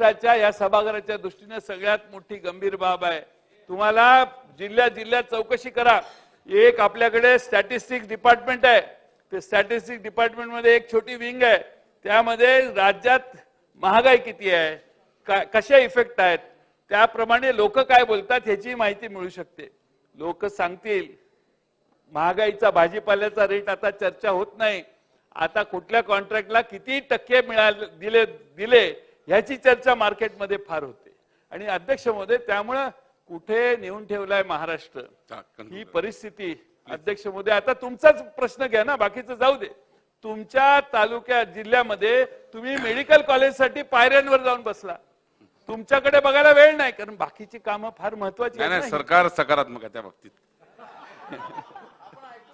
महाराष्ट्राच्या या सभागृहाच्या दृष्टीने सगळ्यात मोठी गंभीर बाब आहे. तुम्हाला जिल्ह्या जिल्ह्यात चौकशी करा. एक आपल्याकडे स्टॅटिस्टिक्स डिपार्टमेंट आहे. ते स्टॅटिस्टिक्स डिपार्टमेंटमध्ये एक छोटी विंग आहे. त्यामध्ये राज्यात महागाई किती आहे? का- कशा इफेक्ट आहेत? त्याप्रमाणे लोक काय बोलतात ह्याची माहिती मिळू शकते. लोक सांगतील महागाईचा भाजीपाल्याचा रेट आता चर्चा होत नाही. आता कुठल्या कॉन्ट्रॅक्टला किती टक्के मिळाले दिले दिले? ह्याची चर्चा मार्केटमध्ये फार होते. आणि अध्यक्ष महोदय त्यामुळं कुठे नेऊन ठेवलाय महाराष्ट्र? ही. परिस्थिती. अध्यक्ष महोदय आता तुमचाच प्रश्न घ्या ना बाकीचं जाऊ दे. तुमच्या तालुक्यात जिल्ह्यामध्ये तुम्ही मेडिकल कॉलेजसाठी पायऱ्यांवर जाऊन बसला. तुमच्याकडे बघायला वेळ नाही कारण बाकीची कामं फार महत्वाची नाही. सरकार सकारात्मक आहे त्या बाबतीत.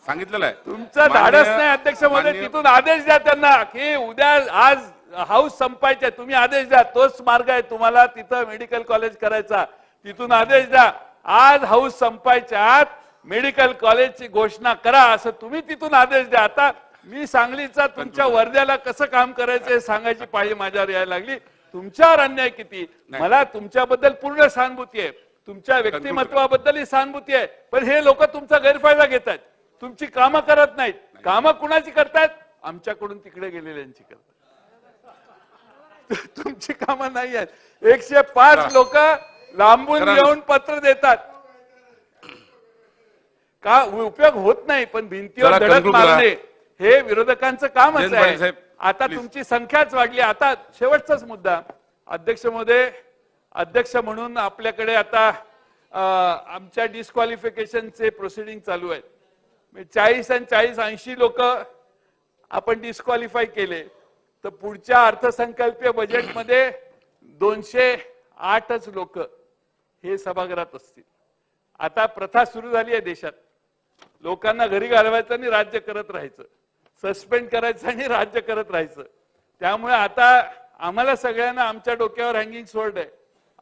सांगितलेलं आहे. तुमचं धाडस नाही अध्यक्ष महोदय मान्य- तिथून आदेश द्या त्यांना की उद्या आज हाऊस संपायचे तुम्ही आदेश द्या तोच मार्ग आहे तुम्हाला तिथं मेडिकल कॉलेज करायचा. तिथून आदेश द्या आज हाऊस संपायच्या आत मेडिकल कॉलेजची घोषणा करा असं तुम्ही तिथून आदेश द्या. आता मी सांगलीचा तुमच्या वर्ध्याला कसं काम करायचं हे सांगायची पाळी माझ्यावर यायला लागली. तुमच्यावर अन्याय किती? मला तुमच्याबद्दल पूर्ण सहानुभूती आहे. तुमच्या व्यक्तिमत्वाबद्दलही सहानुभूती आहे. पण हे लोक तुमचा गैरफायदा घेत आहेत तुमची कामं करत नाहीत. कामं कुणाची करतायत? आमच्याकडून तिकडे गेलेल्यांची करतात तुमची कामं नाही आहेत. एकशे पाच लोक लांबून. येऊन पत्र देतात. का उपयोग होत नाही पण भिंतीवर धडक. मारणे हे विरोधकांचं कामच आहे. आता. तुमची संख्याच वाढली. आता शेवटचाच मुद्दा. अध्यक्ष महोदय अध्यक्ष म्हणून आपल्याकडे आता आमच्या डिस्क्वालिफिकेशनचे प्रोसिडिंग चालू आहेत. चाळीस आणि चाळीस ऐंशी लोक आपण डिस्क्वालिफाय केले. तर पुढच्या अर्थसंकल्पीय बजेटमध्ये दोनशे आठच लोक हे सभागृहात असतील. आता प्रथा सुरू झाली आहे देशात. लोकांना घरी घालवायचं आणि राज्य करत राहायचं. सस्पेंड करायचं आणि राज्य करत राहायचं. त्यामुळे आता आम्हाला सगळ्यांना आमच्या डोक्यावर हँगिंग सोर्ड आहे.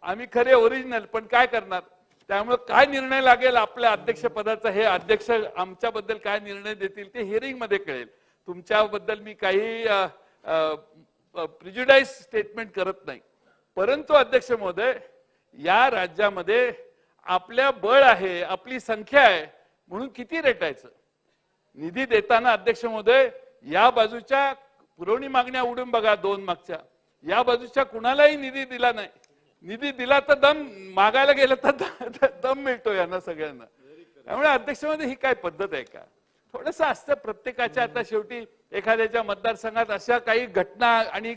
आम्ही खरे ओरिजिनल पण काय करणार? त्यामुळे काय निर्णय लागेल आपल्या अध्यक्षपदाचा हे अध्यक्ष आमच्याबद्दल काय निर्णय देतील ते हिअरिंगमध्ये कळेल. तुमच्याबद्दल मी काही प्रिज्युडाईज स्टेटमेंट करत नाही. परंतु अध्यक्ष महोदय या राज्यामध्ये आपल्या बळ आहे आपली संख्या आहे म्हणून किती रेटायचं निधी देताना अध्यक्ष महोदय या बाजूच्या पुरवणी मागण्या उडून बघा दोन मागच्या. या बाजूच्या कुणालाही निधी दिला नाही. निधी दिला तर दम मागायला गेलं तर द- दम मिळतो यांना सगळ्यांना. त्यामुळे अध्यक्ष महोदय ही काय पद्धत आहे का? थोडस असतं प्रत्येकाच्या आता शेवटी एखाद्याच्या मतदारसंघात अशा काही घटना आणि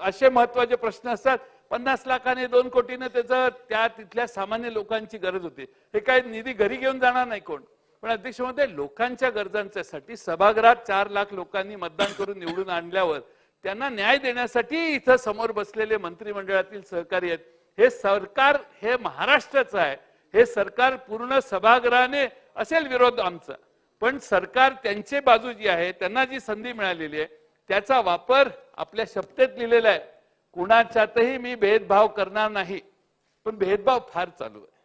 असे महत्त्वाचे प्रश्न असतात. पन्नास लाखाने दोन कोटीनं त्याचं त्या तिथल्या सामान्य लोकांची गरज होती. हे काय निधी घरी घेऊन जाणार नाही कोण? पण अध्यक्ष महोदय लोकांच्या गरजांच्यासाठी सभागृहात चार लाख लोकांनी मतदान करून निवडून आणल्यावर त्यांना न्याय देण्यासाठी इथं समोर बसलेले मंत्रिमंडळातील सहकारी आहेत. हे सरकार हे महाराष्ट्राचं आहे. हे सरकार पूर्ण सभागृहाने असेल विरोध आमचा. पण सरकार त्यांचे बाजू जी आहे त्यांना जी संधी मिळालेली आहे त्याचा वापर आपल्या शब्देत लिहिलेला आहे. कुणाच्यातही मी भेदभाव करणार नाही पण भेदभाव फार चालू आहे.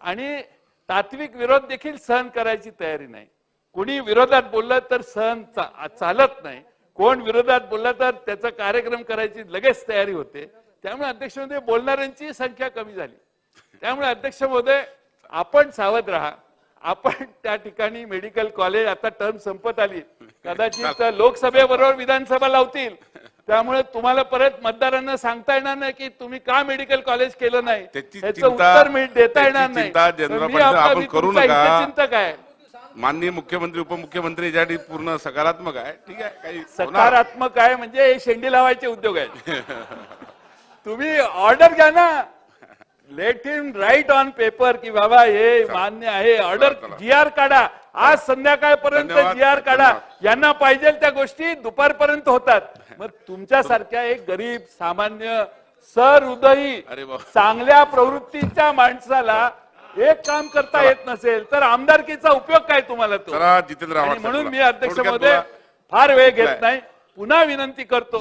आणि तात्विक विरोध देखील सहन करायची तयारी नाही. कोणी विरोधात बोललं तर सहन चा- चालत नाही. कोण विरोधात बोलला तर त्याचा कार्यक्रम करायची लगेच तयारी होते. त्यामुळे अध्यक्ष महोदय बोलणाऱ्यांची संख्या कमी झाली. त्यामुळे अध्यक्ष महोदय आपण सावध राहा. आपण त्या ठिकाणी मेडिकल कॉलेज आता टर्म संपत आली. कदाचित लोकसभेबरोबर विधानसभा लावतील. त्यामुळे तुम्हाला परत मतदारांना सांगता येणार नाही की तुम्ही का मेडिकल कॉलेज केलं नाही. त्याची उत्तर देता येणार नाही. करू नका. हितचिंतक आहे. माननीय मुख्यमंत्री उपमुख्यमंत्री यासाठी पूर्ण सकारात्मक आहे. ठीक आहे काही. सकारात्मक आहे म्हणजे हे शेंडी लावायचे उद्योग आहेत. तुम्ही ऑर्डर घ्या ना. Let him write on paper की बाबा हे मान्य आहे ऑर्डर. जी आर काढा आज संध्याकाळपर्यंत. जी आर काढा. यांना पाहिजे त्या गोष्टी दुपारपर्यंत होतात मग तुमच्यासारख्या एक गरीब सामान्य सहृदयी. चांगल्या प्रवृत्तीच्या माणसाला एक काम करता येत नसेल तर आमदारकीचा उपयोग काय तुम्हाला तो म्हणून मी. अध्यक्ष महोदय बोला. फार वेळ घेत. नाही पुन्हा विनंती करतो